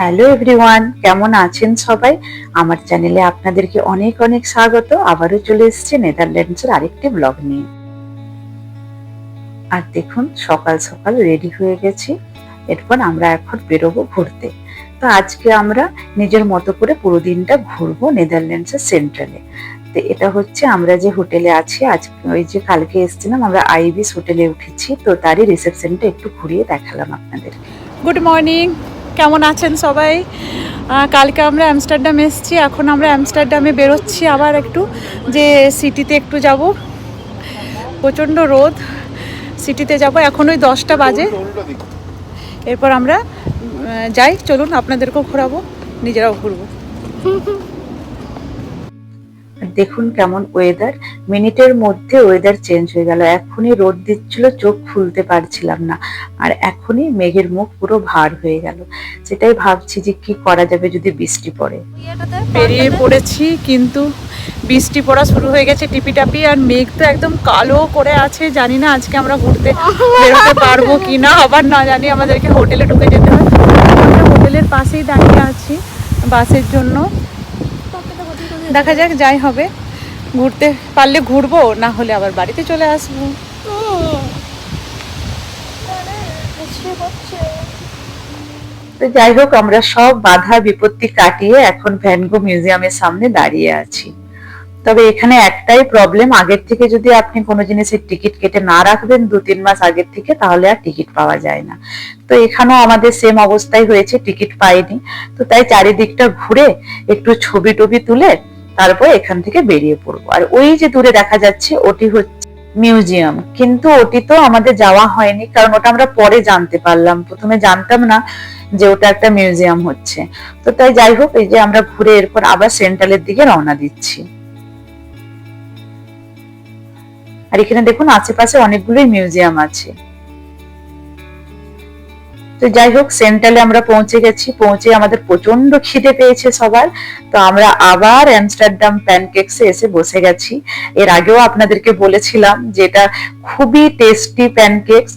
Hello everyone কেমন আছেন সবাই? আমার চ্যানেলে আপনাদেরকে অনেক অনেক স্বাগত। আবারও চলে এসেছে নেদারল্যান্ডসের আরেকটি ব্লগ নিয়ে। আর দেখুন, সকাল সকাল রেডি হয়ে গেছি। এরপর আমরা এখন বেরোবো ঘুরতে। তো আজকে আমরা নিজের মতো করে পুরো দিনটা ঘুরবো নেদারল্যান্ডসের সেন্ট্রালে তো এটা হচ্ছে আমরা যে হোটেলে আছি, আজ ওই যে কালকে এসেছিলাম, আমরা আইবিস হোটেলে উঠেছি। তো তারই রিসেপশনটা একটু ঘুরিয়ে দেখালাম আপনাদের। গুড মর্নিং কেমন আছেন সবাই? কালকে আমরা অ্যামস্টারডাম এসেছি, এখন আমরা অ্যামস্টারডামে বেরোচ্ছি আবার একটু, যে সিটিতে একটু যাব। প্রচণ্ড রোদ, সিটিতে যাব, এখন ওই দশটা বাজে। এরপর আমরা যাই, চলুন, আপনাদেরকেও ঘোরাবো, নিজেরাও ঘুরবো। দেখুন কেমন ওয়েদার মিনিটের মধ্যে ওয়েদার চেঞ্জ হয়ে গেল। এখনই রোদ দিচ্ছিল, চোখ খুলতে পারছিলাম না। আর এখনই মেঘের মুখ পুরো ভার হয়ে গেল। সেটাই ভাবছি যে কি করা যাবে যদি বৃষ্টি পড়ে। বেরিয়ে পড়েছি, কিন্তু বৃষ্টি পড়া শুরু হয়ে গেছে টিপি টাপি আর মেঘ তো একদম কালো করে আছে, জানি না আজকে আমরা ঘুরতে বেরোতে পারব কি না আবার না জানি আমাদেরকে হোটেলে ঢুকে যেতে আমরা হোটেলের পাশেই দাঁড়িয়ে আছি বাসের জন্য। দেখা যাক, যাই হবে। ঘুরতে পারলে ঘুরবো, না হলে আবার বাড়িতে চলে আসব। তো যাই হোক, আমরা সব বাধা বিপত্তি কাটিয়ে এখন ভ্যানগো মিউজিয়ামের সামনে দাঁড়িয়ে আছি। তবে এখানে একটাই প্রবলেম আগের থেকে যদি আপনি কোনো জিনিসের টিকিট কেটে না রাখবেন দু তিন মাস আগের থেকে, তাহলে আর টিকিট পাওয়া যায় না। তো এখানেও আমাদের সেম অবস্থাই হয়েছে টিকিট পাইনি। তো তাই চারিদিকটা ঘুরে একটু ছবি টবি তুলে তারপর এখান থেকে বেরিয়ে পড়ব। আর ওই যে দূরে দেখা যাচ্ছে, ওটি হচ্ছে মিউজিয়াম। কিন্তু ওটি তো আমাদের যাওয়া হয়নি, কারণ ওটা আমরা পরে জানতে পারলাম। প্রথমে জানতাম না যে ওটা একটা মিউজিয়াম হচ্ছে। তো তাই যাই হোক, এই যে আমরা ঘুরে এরপর আবার সেন্ট্রালের দিকে রওনা দিচ্ছি। আর এখানে দেখুন, আশেপাশে অনেকগুলোই মিউজিয়াম আছে। তো যাই হোক, সেন্ট্রালে আমরা পৌঁছে গেছি। পৌঁছে আমাদের প্রচণ্ড খিদে পেয়েছে সবার। তো আমরা আবার অ্যামস্টারডাম প্যানকেকসে এসে বসে গেছি। এর আগেও আপনাদেরকে বলেছিলাম যেটা খুবই টেস্টি প্যানকেকস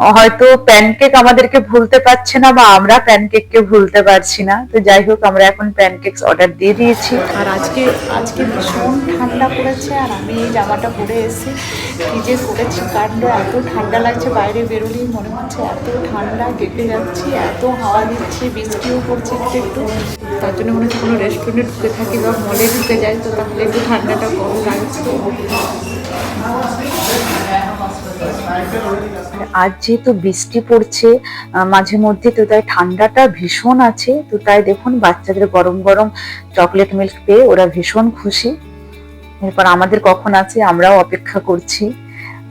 হয়তো প্যানকেক আমাদেরকে ভুলতে পারছে না বা আমরা প্যানকেককে ভুলতে পারছি না। তো যাই হোক, আমরা এখন প্যানকেক অর্ডার দিয়ে দিয়েছি। আর আজকে আজকে ভীষণ ঠান্ডা পড়েছে আর আমি এই জামাটা পরে এসে কি যে করেছি। কাণ্ড এত ঠান্ডা লাগছে, বাইরে বেরোলেই মনে হচ্ছে এত ঠান্ডা কেঁপে যাচ্ছি, এত হাওয়া দিচ্ছে, বৃষ্টিও পড়ছে একটু একটু। তার জন্য মনে হচ্ছে কোনো রেস্টুরেন্টে ঢুকে থাকি বা মলে ঢুকে যাই, তো তাহলে একটু ঠান্ডাটা কম লাগছে। আজ যেহেতু বৃষ্টি পড়ছে মাঝে মধ্যে তো তাই ঠান্ডাটা ভীষণ আছে, তো তাই দেখুন বাচ্চাদের গরম গরম চকলেট মিল্ক পেয়ে ওরা ভীষণ খুশি। এরপর আমাদের কখন আছে আমরাও অপেক্ষা করছি।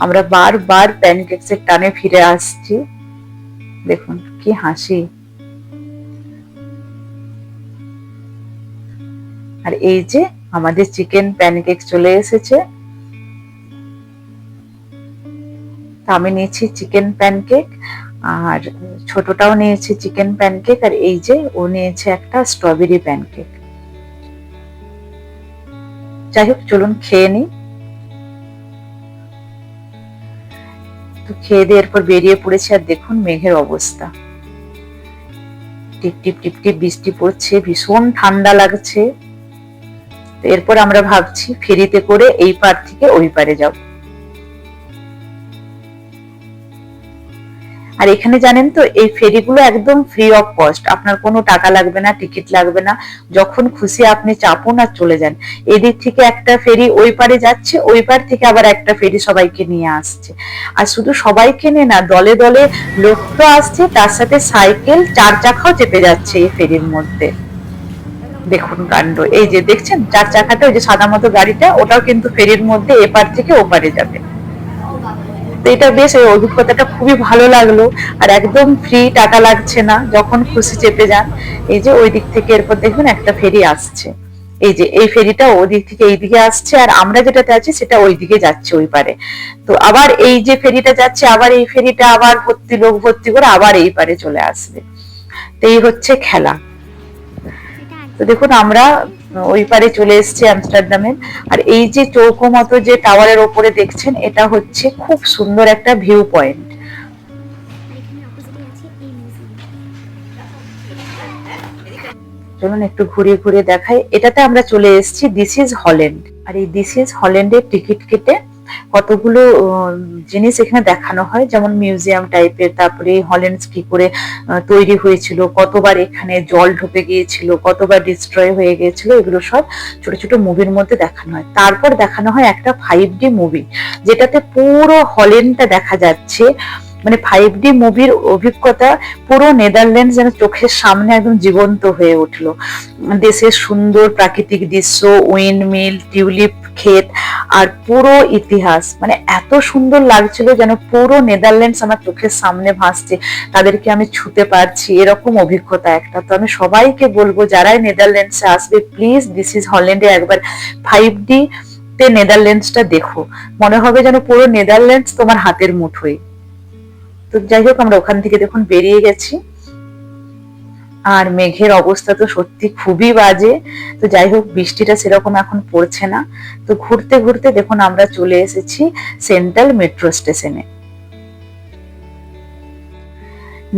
আমরা বারবার প্যানকেক্সের টানে ফিরে আসছি। দেখুন কি হাসি। আর এই যে আমাদের চিকেন প্যানকেক চলে এসেছে। আমি নিয়েছি চিকেন প্যানকেক আর ছোটটাও নিয়েছি চিকেন প্যানকেক আর এই যে ও নিয়েছে একটা স্ট্রবেরি প্যানকেক যাই হোক, চলুন খেয়ে নিই। তো খেয়ে দিয়ে এরপর বেরিয়ে পড়েছে, আর দেখুন মেঘের অবস্থা। টিপ টিপ টিপ টিপ বৃষ্টি পড়ছে, ভীষণ ঠান্ডা লাগছে। এরপর আমরা ভাবছি ফেরিতে করে এই পার থেকে ওই পারে যাব। আর এখানে জানেন তো, এই ফেরিগুলো একদম ফ্রি অফ কস্ট আপনার কোনো টাকা লাগবে না টিকিট লাগবে না। যখন খুশি আপনি চাপুন আর চলে যান। এদিক থেকে একটা ফেরি ওই পারে যাচ্ছে, ওই পার থেকে আবার একটা ফেরি সবাইকে নিয়ে আসছে। আর শুধু সবাইকে নিয়ে না, দলে দলে লোক তো আসছে, তার সাথে সাইকেল, চার চাকাও চেপে যাচ্ছে এই ফেরির মধ্যে। দেখুন কাণ্ড, এই যে দেখছেন, চার চাকাটা, ওই যে সাদা মতো গাড়িটা, ওটাও কিন্তু ফেরির মধ্যে এপার থেকে ওপারে যাবে। এটা বেশ, এই অভিজ্ঞতাটা খুবই ভালো লাগল। আর একদম ফ্রি টাকা লাগছে না, যখন খুশি চেপে যান। এই যে ওই দিক থেকে এরপর দেখবেন একটা ফেরি আসছে। এই যে, এই ফেরিটা ওই দিক থেকে এই দিকে আসছে, আর আমরা যেটাতে আছি সেটা ওই দিকে যাচ্ছে ওই পারে। তো আবার এই যে ফেরিটা যাচ্ছে, আবার এই ফেরিটা আবার ভর্তি লোক ভর্তি করে আবার এই পারে চলে আসবে। তো এই হচ্ছে খেলা। তো দেখুন, আমরা ওই পারে চলে এসেছি আমস্টারডামের। আর এই যে চৌকো মতো যে টাওয়ারের ওপরে দেখছেন, এটা হচ্ছে খুব সুন্দর একটা ভিউ পয়েন্ট। চলুন একটু ঘুরে ঘুরে দেখাই। এটাতে আমরা চলে এসেছি, দিস ইজ হল্যান্ড। আর এই দিস ইজ হল্যান্ডের টিকিট কেটে কতগুলো জিনিস এখানে দেখানো হয়, যেমন মিউজিয়াম টাইপের, তারপরে হল্যান্ডস কি করে তৈরি হয়েছিল, কতবার এখানে জল ঢুকে গিয়েছিল, কতবার ডিস্ট্রয় হয়ে গিয়েছিল, এগুলো সব ছোট ছোট মুভির মধ্যে দেখানো হয়। তারপর দেখানো হয় একটা ফাইভ ডি মুভি যেটাতে পুরো হল্যান্ডটা দেখা যাচ্ছে। মানে ফাইভ ডি মুভির অভিজ্ঞতা পুরো নেদারল্যান্ড যেন চোখের সামনে একদম জীবন্ত হয়ে উঠল। দেশের সুন্দর প্রাকৃতিক দৃশ্য উইন্ডমিল টিউলিপ ক্ষেত আর পুরো ইতিহাস মানে এত সুন্দর লাগছিল যেন পুরো নেদারল্যান্ডস আমার চোখের সামনে ভাসছে, তাদেরকে আমি ছুতে পারছি, এরকম অভিজ্ঞতা একটা। তো আমি সবাইকে বলব, যারাই নেদারল্যান্ডসে আসবে প্লিজ দিস ইজ হল্যান্ডে একবার ফাইভ ডি তে নেদারল্যান্ডসটা দেখো। মনে হবে যেন পুরো নেদারল্যান্ডস তোমার হাতের মুঠোয়। তো যাই হোক, আমরা ওখান থেকে দেখুন বেরিয়ে গেছি। আর মেঘের অবস্থা তো সত্যি খুবই বাজে। তো যাই হোক, বৃষ্টিটা সেরকম এখন পড়ছে না। তো ঘুরতে ঘুরতে দেখুন, আমরা চলে এসেছি সেন্ট্রাল মেট্রো স্টেশনে।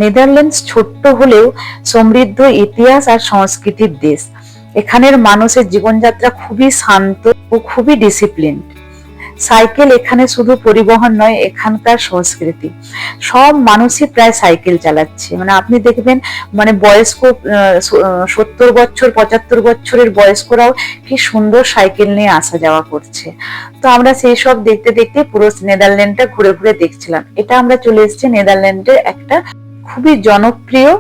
নেদারল্যান্ডস ছোট্ট হলেও সমৃদ্ধ ইতিহাস আর সংস্কৃতির দেশ। এখানের মানুষের জীবনযাত্রা খুবই শান্ত ও খুবই ডিসিপ্লিন সাইকেল এখানে শুধু পরিবহন নয়, এখানকার সংস্কৃতি। সব মানুষই প্রায় সাইকেল চালাচ্ছে। মানে আপনি দেখবেন মানে বয়স্ক সত্তর বছর, পঁচাত্তর বছরের বয়স্করাও কি সুন্দর সাইকেল নিয়ে আসা যাওয়া করছে। তো আমরা সেই সব দেখতে দেখতে পুরো নেদারল্যান্ডটা ঘুরে ঘুরে দেখছিলাম। এটা আমরা চলে এসেছি নেদারল্যান্ডের একটা খুবই জনপ্রিয়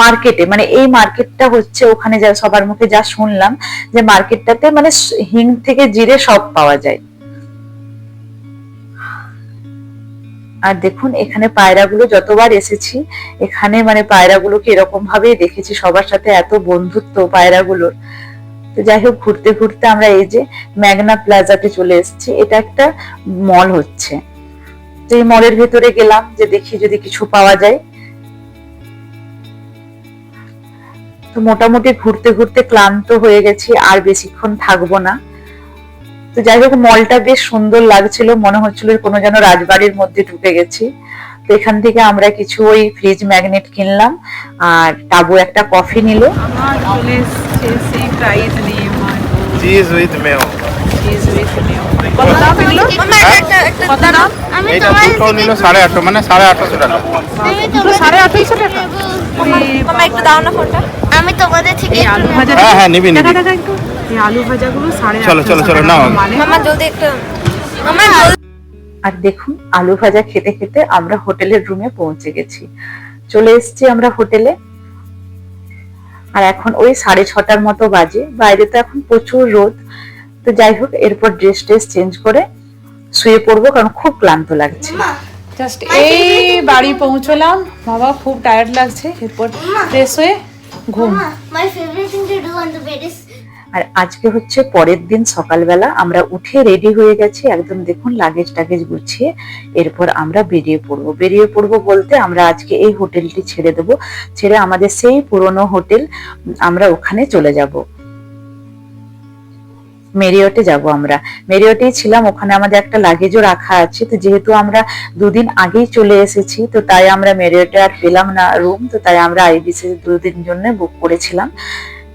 মার্কেটে। মানে এই মার্কেটটা হচ্ছে ওখানে যা সবার মুখে যা শুনলাম যে মার্কেটটাতে মানে হিং থেকে জিরে সব পাওয়া যায়। আর দেখুন, এখানে পায়রাগুলো যতবার এসেছি, এখানে মানে পায়রাগুলোকে এরকম ভাবেই দেখেছি সবার সাথে এত বন্ধুত্ব পায়রাগুলোর। তো যাই হোক, ঘুরতে ঘুরতে আমরা এই যে ম্যাগনা প্লাজাতে চলে এসেছি, এটা একটা মল হচ্ছে। তো এই মলের ভেতরে গেলাম, যে দেখি যদি কিছু পাওয়া যায়। তো মোটামুটি ঘুরতে ঘুরতে ক্লান্ত হয়ে গেছি, আর বেশিক্ষণ থাকব না। তো যাই হোক মলটা বেশ সুন্দর লাগছিল। মনে হচ্ছিল কোনো যেন রাজবাড়ির মধ্যে ঢুকে গেছি। তো এখান থেকে আমরা কিছু ওই ফ্রিজ ম্যাগনেট কিনলাম আর টাবু একটা কফি নিল। আমার চলে এসছে সেই প্রাইজ নিয়ে cheese with Meo cheese with Meo কত দাম এগুলো কত দাম? আমি দুটো নিল মানে সাড়ে আটশো টাকা। দুটো তোমার- সাড়ে আঠাইশো টাকা? মামা একটু দাও না ফোনটা আমি তোমাদের থেকে হ্যাঁ, হ্যাঁ, নিবি, নিবি। দেখা একটু এই আলু ভাজাগুলো সাড়ে চলো, চলো, চলো, নাও। মানে মামা জলদি একটু মামা আর দেখুন আলু ভাজা খেতে খেতে আমরা হোটেলের রুমে পৌঁছে গেছি। চলে এসেছি আমরা হোটেলে। আর এখন ওই সাড়ে ছটার মতো বাজে। বাইরে তো এখন প্রচুর রোদ। তো যাই হোক এরপর ড্রেস ট্রেস চেঞ্জ করে শুয়ে পড়ব কারণ খুব ক্লান্ত লাগছে। জাস্ট এই বাড়ি পৌঁছলাম। বাবা খুব টায়ার্ড লাগছে। এরপর ফ্রেশ হয়ে ঘুম। My favourite thing to do on the bed is আর আজকে হচ্ছে পরের দিন সকালবেলা আমরা উঠে রেডি হয়ে গেছি, একদম দেখুন লাগেজ টাগেজ গুছিয়ে এরপর আমরা বেরিয়ে পড়ব। বেরিয়ে পড়ব বলতে আমরা আজকে এই হোটেলটি ছেড়ে দেবো, ছেড়ে আমাদের সেই পুরনো হোটেল, আমরা ওখানে চলে যাব। মেরিয়টে যাব আমরা। মেরিয়টেই ছিলাম, ওখানে আমাদের একটা লাগেজও রাখা আছে, তো যেহেতু আমরা দুদিন আগেই চলে এসেছি, তো তাই আমরা মেরিয়টে আর পেলাম না রুম তো তাই আমরা আইবিসি দুদিন জন্য বুক করেছিলাম।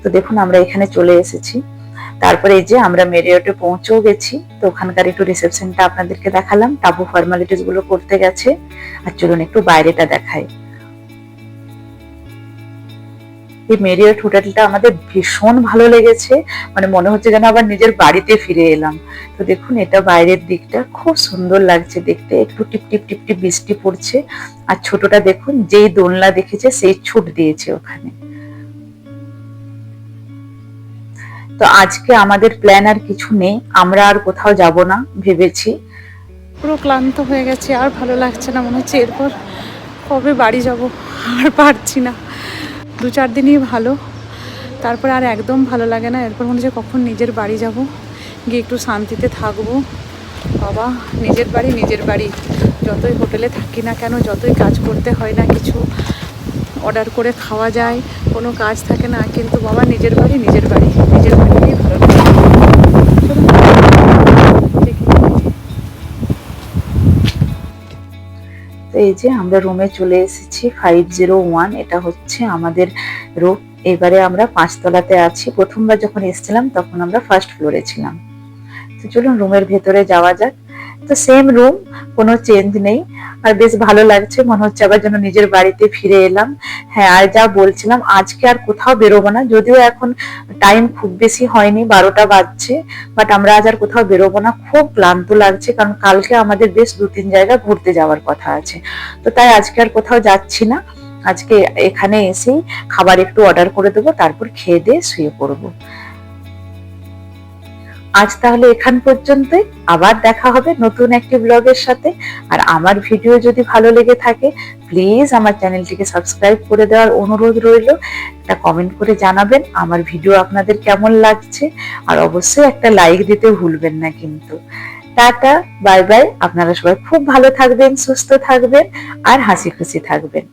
তো দেখুন, আমরা এখানে চলে এসেছি। তারপরে যে আমরা মেরিয়টে পৌঁছেও গেছি, তো ওখানকার একটু রিসেপশনটা আপনাদেরকে দেখালাম। টাবু ফর্মালিটিসগুলো করতে গেছে। আর চলুন একটু বাইরেটা দেখাই। এই মেরিয়ট হোটেলটা আমাদের ভীষণ ভালো লেগেছে। মানে মনে হচ্ছে যেন আবার নিজের বাড়িতে ফিরে এলাম। তো দেখুন, এটা বাইরের দিকটা খুব সুন্দর লাগছে দেখতে। একটু টিপ টিপ টিপ টিপ বৃষ্টি পড়ছে। আর ছোটটা দেখুন, যেই দোলনা দেখেছে, সেই ছুট দিয়েছে ওখানে। তো আজকে আমাদের প্ল্যান আর কিছু নেই। আমরা আর কোথাও যাব না, ভেবেছি। পুরো ক্লান্ত হয়ে গেছে, আর ভালো লাগছে না মনে হচ্ছে এরপর কবে বাড়ি যাব আর পারছি না। দু চার দিনই ভালো, তারপরে আর একদম ভালো লাগে না। এরপর মনে হচ্ছে কখন নিজের বাড়ি যাব, গিয়ে একটু শান্তিতে থাকব। বাবা, নিজের বাড়ি নিজের বাড়ি। যতই হোটেলে থাকি না কেন, যতই কাজ করতে হয় না কিছু অর্ডার করে খাওয়া যায়, কোনো কাজ থাকে না, কিন্তু বাবা নিজের বাড়ি নিজের বাড়ি, নিজের বাড়িতেই ভালো এই যে আমরা রুমে চলে এসেছি ফাইভ জিরো ওয়ান এটা হচ্ছে আমাদের রুম এবারে আমরা পাঁচতলাতে আছি। প্রথমবার যখন এসেছিলাম, তখন আমরা ফার্স্ট ফ্লোরে ছিলাম। তো চলুন রুমের ভেতরে যাওয়া যাক। তো সেম রুম কোনো চেঞ্জ নেই। আর বেশ ভালো লাগছে, মনে হচ্ছে আবার যেন নিজের বাড়িতে ফিরে এলাম। হ্যাঁ আর যা বলছিলাম, আজকে আর কোথাও বেরোবো না। যদিও এখন টাইম খুব বেশি হয়নি, বারোটা বাজছে বাট আমরা আজ আর কোথাও বেরোবো না। খুব ক্লান্ত লাগছে, কারণ কালকে আমাদের বেশ দু তিন জায়গা ঘুরতে যাওয়ার কথা আছে। তো তাই আজকে আর কোথাও যাচ্ছি না। আজকে এখানে এসেই খাবার একটু অর্ডার করে দেবো, তারপর খেয়ে দিয়ে শুয়ে পড়ব। আজ তাহলে এখান পর্যন্তই। আবার দেখা হবে নতুন একটি ব্লগের সাথে। আর আমার ভিডিও যদি ভালো লেগে থাকে প্লিজ আমার চ্যানেলটিকে সাবস্ক্রাইব করে দেওয়ার অনুরোধ রইল। একটা কমেন্ট করে জানাবেন, আমার ভিডিও আপনাদের কেমন লাগছে। আর অবশ্যই একটা লাইক দিতে ভুলবেন না কিন্তু। টাটা বাই বাই আপনারা সবাই খুব ভালো থাকবেন, সুস্থ থাকবেন, আর হাসি খুশি থাকবেন।